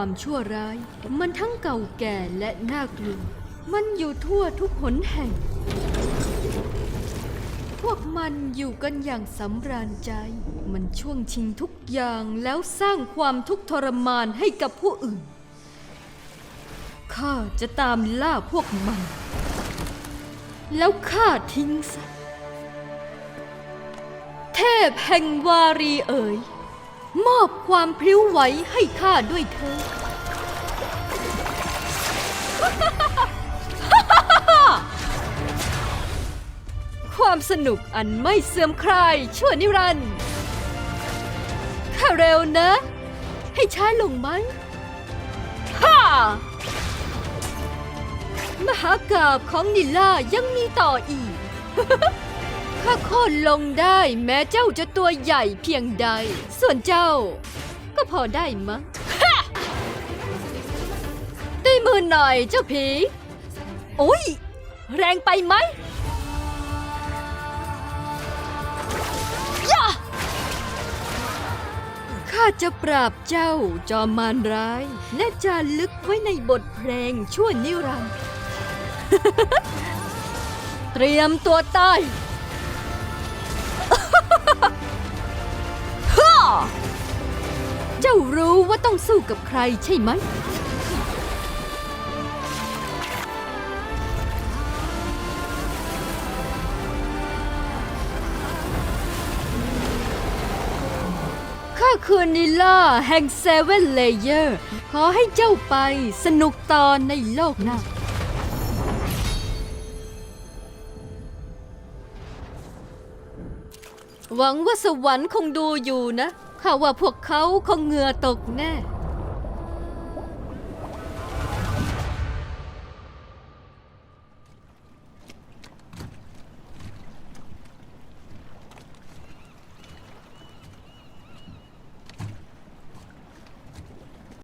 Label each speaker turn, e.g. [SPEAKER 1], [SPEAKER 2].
[SPEAKER 1] ความชั่วร้าย มันทั้งเก่าแก่และน่ากลัว มันอยู่ทั่วทุกหนแห่ง พวกมันอยู่กันอย่างสำราญใจ มันช่วงชิงทุกอย่างแล้วสร้างความทุกข์ทรมานให้กับผู้อื่น ข้าจะตามล่าพวกมัน แล้วข้าทิ้งซะ เทพแห่งวารีเอ๋ย มอบความพริ้วไหวให้ข้าด้วยเธอ ความสนุกอันไม่เสื่อมคลายชั่วนิรันดร์ข้าเร็วนะ ให้ช้าลงไหมฮ่ามหากาบของนิล่ายังมีต่ออีก ข้าโค่นลงได้แม้เจ้าจะตัวใหญ่เพียงใด ส่วนเจ้า ก็พอได้มั้งตีมือหน่อยเจ้าผีโอ้ย แรงไปไหมย่าข้าจะปราบเจ้าจอมมารร้าย และจารึกไว้ในบทเพลงชั่วนิรันดร์เตรียมตัวตาย รู้ว่าต้องสู้กับใครใช่ไหม ข้าคือนิล่าแห่งเซเว่นเลเยอร์ ขอให้เจ้าไปสนุกตอนในโลกหน้าหวังว่าสวรรค์คงดูอยู่นะ ข้าว่าพวกเขาคงเหงื่อตกแน่